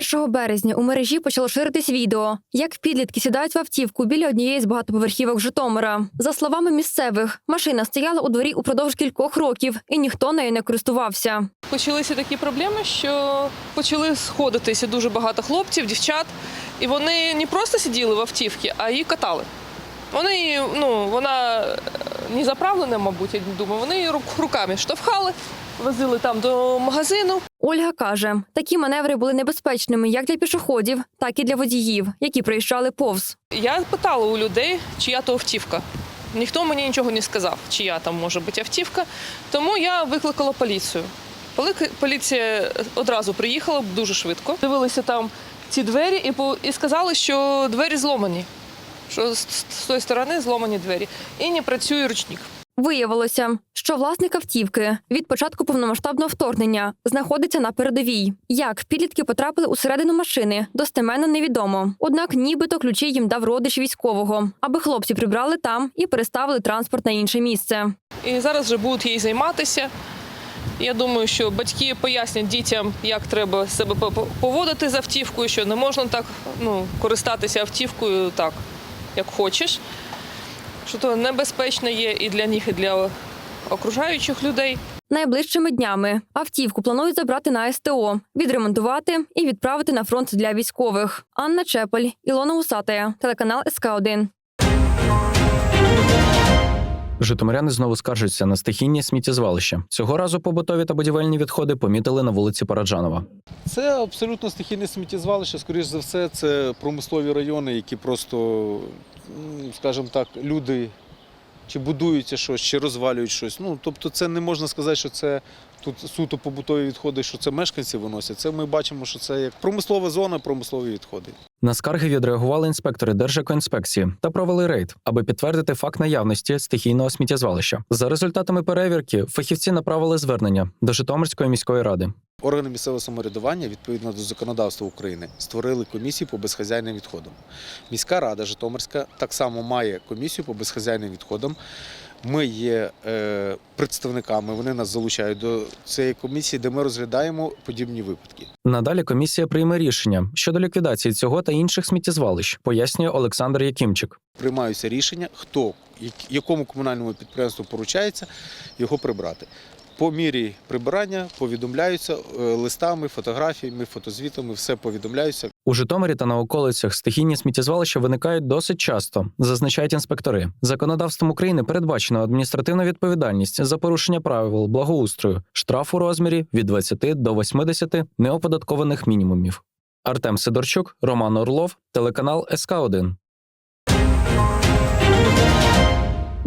31 березня у мережі почало ширитись відео, як підлітки сідають в автівку біля однієї з багатоповерхівок Житомира. За словами місцевих, машина стояла у дворі упродовж кількох років, і ніхто нею не користувався. Почалися такі проблеми, що почали сходитися дуже багато хлопців, дівчат, і вони не просто сиділи в автівці, а її катали. Вони, ну, вона е, не заправлена, мабуть, я думаю, вони її рук- руками штовхали, возили там до магазину. Ольга каже, такі маневри були небезпечними як для пішоходів, так і для водіїв, які проїжджали повз. Я питала у людей, чия то автівка. Ніхто мені нічого не сказав, чия там може бути автівка. Тому я викликала поліцію. Поліція одразу приїхала дуже швидко. Дивилися там ці двері і, і сказали, що двері зломані. Що з, з тої сторони зломані двері. І не працює ручник. Виявилося, що власник автівки від початку повномасштабного вторгнення знаходиться на передовій. Як підлітки потрапили усередину машини, достеменно невідомо. Однак, нібито ключі їм дав родич військового, аби хлопці прибрали там і переставили транспорт на інше місце. І зараз вже будуть їй займатися. Я думаю, що батьки пояснять дітям, як треба себе по- поводити з автівкою, що не можна так ну, користатися автівкою так, як хочеш. Що то небезпечно є і для них, і для окружаючих людей. Найближчими днями автівку планують забрати на СТО, відремонтувати і відправити на фронт для військових. Анна Чепель, Ілона Усатая, телеканал СК 1 Житомиряни знову скаржаться на стихійні сміттєзвалища. Цього разу побутові та будівельні відходи помітили на вулиці Параджанова. Це абсолютно стихійне сміттєзвалище. Скоріш за все, це промислові райони, які просто, м, скажімо так, люди чи будуються щось, чи розвалюють щось. Ну, тобто, це не можна сказати, що це тут суто побутові відходи, що це мешканці виносять. Це ми бачимо, що це як промислова зона, промислові відходи. На скарги відреагували інспектори Держекоінспекції та провели рейд, аби підтвердити факт наявності стихійного сміттєзвалища. За результатами перевірки фахівці направили звернення до Житомирської міської ради. Органи місцевого самоврядування відповідно до законодавства України створили комісію по безхазяйним відходам. Міська рада Житомирська так само має комісію по безхазяйним відходам. Ми є е, представниками, вони нас залучають до цієї комісії, де ми розглядаємо подібні випадки. Надалі комісія прийме рішення щодо ліквідації цього та інших сміттєзвалищ, пояснює Олександр Якимчик. Приймаються рішення, хто якому комунальному підприємству поручається його прибрати. По мірі прибирання повідомляються е, листами, фотографіями, фотозвітами, все повідомляються. У Житомирі та на околицях стихійні сміттєзвалища виникають досить часто, зазначають інспектори. Законодавством України передбачено адміністративну відповідальність за порушення правил благоустрою, штраф у розмірі від 20 до 80 неоподаткованих мінімумів. Артем Сидорчук, Роман Орлов, телеканал СК 1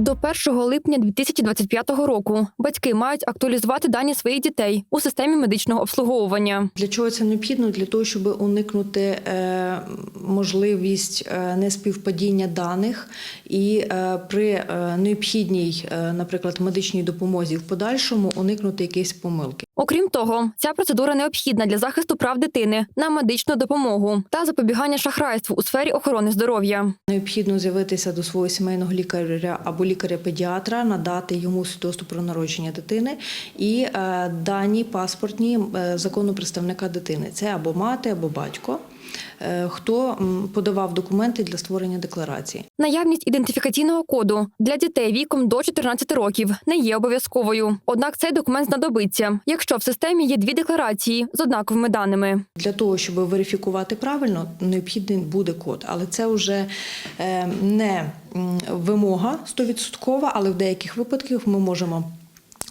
До 1 липня 2025 року батьки мають актуалізувати дані своїх дітей у системі медичного обслуговування. Для чого це необхідно? Для того, щоб уникнути е, можливість е, неспівпадіння даних і е, при необхідній, наприклад, медичній допомозі в подальшому уникнути якісь помилки. Окрім того, ця процедура необхідна для захисту прав дитини на медичну допомогу та запобігання шахрайству у сфері охорони здоров'я. Необхідно з'явитися до свого сімейного лікаря або лікаря-педіатра, надати йому свідоцтво про народження дитини і е, дані паспортні е, закону представника дитини. Це або мати, або батько. Е, Хто подавав документи для створення декларації? Наявність ідентифікаційного коду для дітей віком до 14 років не є обов'язковою. Однак цей документ знадобиться, якщо в системі є дві декларації з однаковими даними. Для того, щоб верифікувати правильно, необхідний буде код. Але це вже е, не вимога 100%, але в деяких випадках ми можемо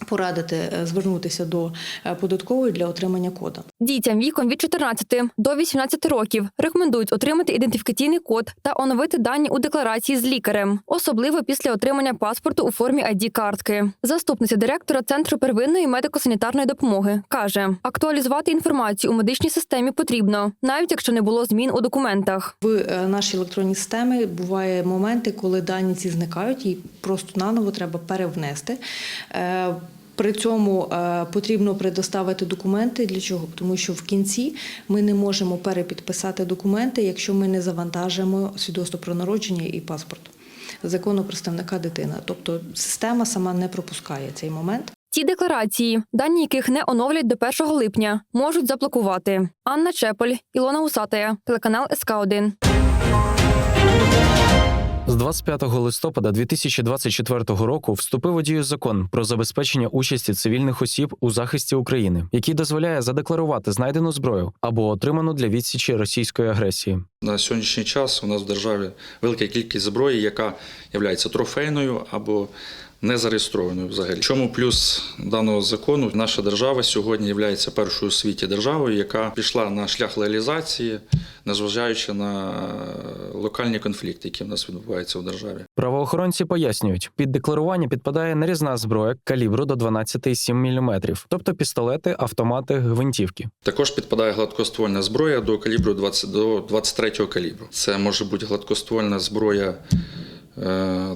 порадити е, звернутися до е, податкової для отримання кода. Дітям віком від 14 до 18 років рекомендують отримати ідентифікаційний код та оновити дані у декларації з лікарем, особливо після отримання паспорту у формі id картки Заступниця директора центру первинної медико-санітарної допомоги каже: актуалізувати інформацію у медичній системі потрібно, навіть якщо не було змін у документах. В е, нашій електронній системі буває моменти, коли дані ці зникають, і просто наново треба перевнести. При цьому е, потрібно предоставити документи для чого? Тому що в кінці ми не можемо перепідписати документи, якщо ми не завантажимо свідоцтво про народження і паспорт закону представника дитини. Тобто система сама не пропускає цей момент. Ці декларації, дані яких не оновлять до 1 липня, можуть заблокувати. Анна Чеполь, Ілона Усатая, телеканал СК 1 З 25 листопада 2024 року вступив у дію закон про забезпечення участі цивільних осіб у захисті України, який дозволяє задекларувати знайдену зброю або отриману для відсічі російської агресії. На сьогоднішній час у нас в державі велика кількість зброї, яка є трофейною або не зареєстрованою взагалі. Чому плюс даного закону? Наша держава сьогодні є першою у світі державою, яка пішла на шлях легалізації, незважаючи на локальні конфлікти, які в нас відбуваються в державі. Правоохоронці пояснюють, під декларування підпадає нарізна зброя калібру до 12,7 мм, тобто пістолети, автомати, гвинтівки. Також підпадає гладкоствольна зброя до калібру 20, до 23 калібру. Це може бути гладкоствольна зброя е,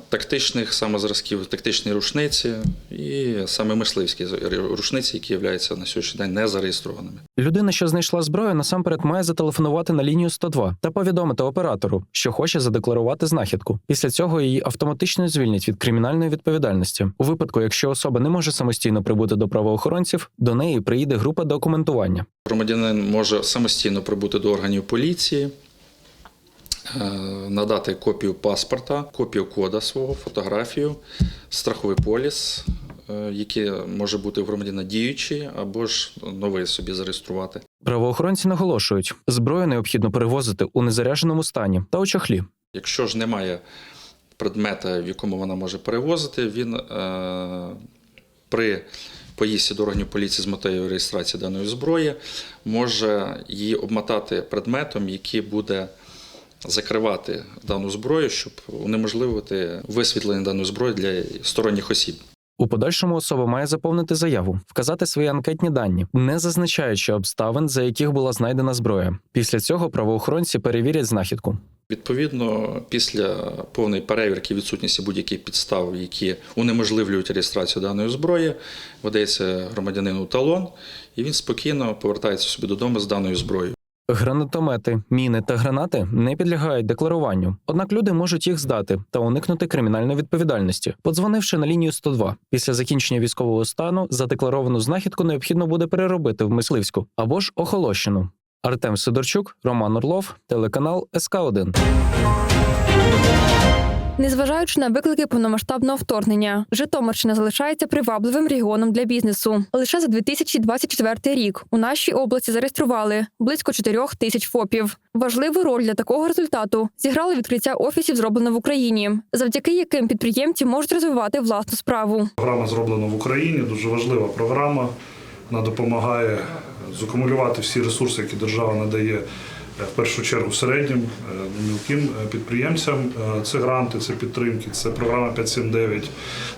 тактичних саме зразків, тактичні рушниці і саме мисливські рушниці, які являються на сьогоднішній день не зареєстрованими. Людина, що знайшла зброю, насамперед має зателефонувати на лінію 102 та повідомити оператору, що хоче задекларувати знахідку. Після цього її автоматично звільнять від кримінальної відповідальності. У випадку, якщо особа не може самостійно прибути до правоохоронців, до неї приїде група документування. Громадянин може самостійно прибути до органів поліції, е, надати копію паспорта, копію кода свого, фотографію, страховий поліс, е, який може бути у громадянина діючий або ж новий собі зареєструвати. Правоохоронці наголошують, зброю необхідно перевозити у незаряженому стані та у чохлі. Якщо ж немає предмета, в якому вона може перевозити, він е, при поїздці до органів поліції з метою реєстрації даної зброї може її обмотати предметом, який буде закривати дану зброю, щоб унеможливити висвітлення даної зброї для сторонніх осіб. У подальшому особа має заповнити заяву, вказати свої анкетні дані, не зазначаючи обставин, за яких була знайдена зброя. Після цього правоохоронці перевірять знахідку. Відповідно, після повної перевірки відсутності будь-яких підстав, які унеможливлюють реєстрацію даної зброї, видається громадянину талон, і він спокійно повертається собі додому з даною зброєю. Гранатомети, міни та гранати не підлягають декларуванню, однак люди можуть їх здати та уникнути кримінальної відповідальності, подзвонивши на лінію 102. Після закінчення військового стану задекларовану знахідку необхідно буде переробити в мисливську або ж охолощену. Артем Сидорчук, Роман Орлов, телеканал СК 1 Незважаючи на виклики повномасштабного вторгнення, Житомирщина залишається привабливим регіоном для бізнесу. Лише за 2024 рік у нашій області зареєстрували близько 4 тисяч ФОПів. Важливу роль для такого результату зіграло відкриття офісів, зроблено в Україні, завдяки яким підприємці можуть розвивати власну справу. Програма зроблена в Україні, дуже важлива програма. Вона допомагає закумулювати всі ресурси, які держава надає в першу чергу середнім е, мілким е, підприємцям. Е, Це гранти, це підтримки, це програма 579.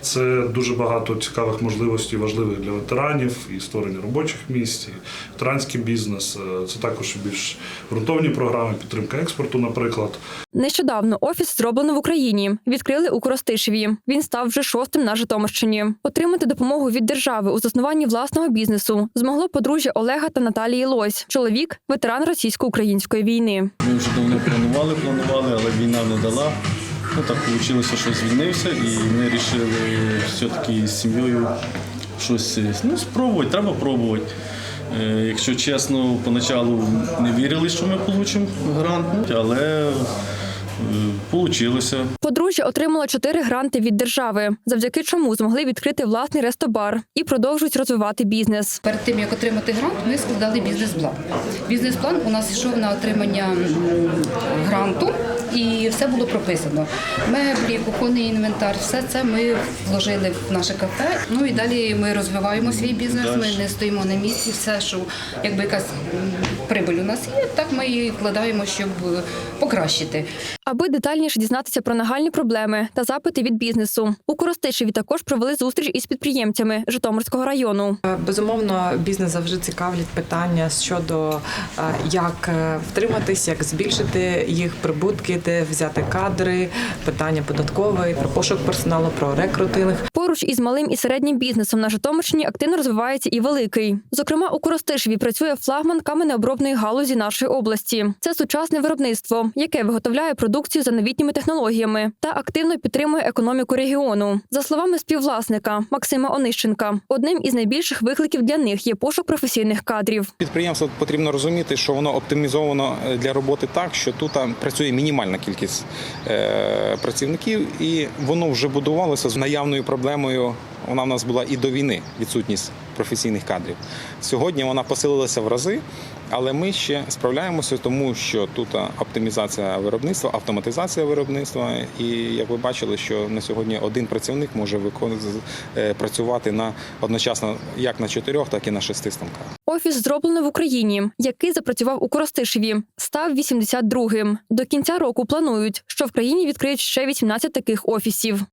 Це дуже багато цікавих можливостей, важливих для ветеранів і створення робочих місць, і ветеранський бізнес. Е, Це також більш ґрунтовні програми, підтримка експорту, наприклад. Нещодавно офіс зроблено в Україні. Відкрили у Коростишеві. Він став вже шостим на Житомирщині. Отримати допомогу від держави у заснуванні власного бізнесу змогло подружжя Олега та Наталії Лось. Чоловік ветеран російсько-української війни. Ми вже давно планували, планували, але війна не дала. Ну так вийшло, що звільнився, і ми вирішили все-таки з сім'єю щось ну, спробувати, треба пробувати. Е, Якщо чесно, поначалу не вірили, що ми отримаємо грант, але вийшло. Подружжя отримало чотири гранти від держави, завдяки чому змогли відкрити власний рестобар і продовжують розвивати бізнес. Перед тим як отримати грант, ми складали бізнес-план. Бізнес-план у нас йшов на отримання гранту, і все було прописано. Меблі, кухонний інвентар, все це ми вложили в наше кафе. Ну і далі ми розвиваємо свій бізнес. Ми не стоїмо на місці. Все, що якби якась прибуль у нас є, так ми її вкладаємо, щоб покращити. Аби детальніше дізнатися про нагальні проблеми та запити від бізнесу, у Коростишеві також провели зустріч із підприємцями Житомирського району. Е, Безумовно, бізнес завжди цікавлять питання щодо е, як е, втриматись, як збільшити їх прибутки, де взяти кадри, питання податкової, про пошук персоналу, про рекрутинг. По Поруч із малим і середнім бізнесом на Житомирщині активно розвивається і великий. Зокрема, у Коростишеві працює флагман каменеобробної галузі нашої області. Це сучасне виробництво, яке виготовляє продукцію за новітніми технологіями та активно підтримує економіку регіону. За словами співвласника Максима Онищенка, одним із найбільших викликів для них є пошук професійних кадрів. Підприємство потрібно розуміти, що воно оптимізовано е, для роботи так, що тут працює мінімальна кількість е, працівників, і воно вже будувалося з наявною проблемою. Вона в нас була і до війни відсутність професійних кадрів. Сьогодні вона посилилася в рази, але ми ще справляємося, тому що тут оптимізація виробництва, автоматизація виробництва. І як ви бачили, що на сьогодні один працівник може е, працювати на одночасно як на чотирьох, так і на шести станках. Офіс зроблено в Україні, який запрацював у Коростишеві, став 82-м. До кінця року планують, що в країні відкриють ще 18 таких офісів.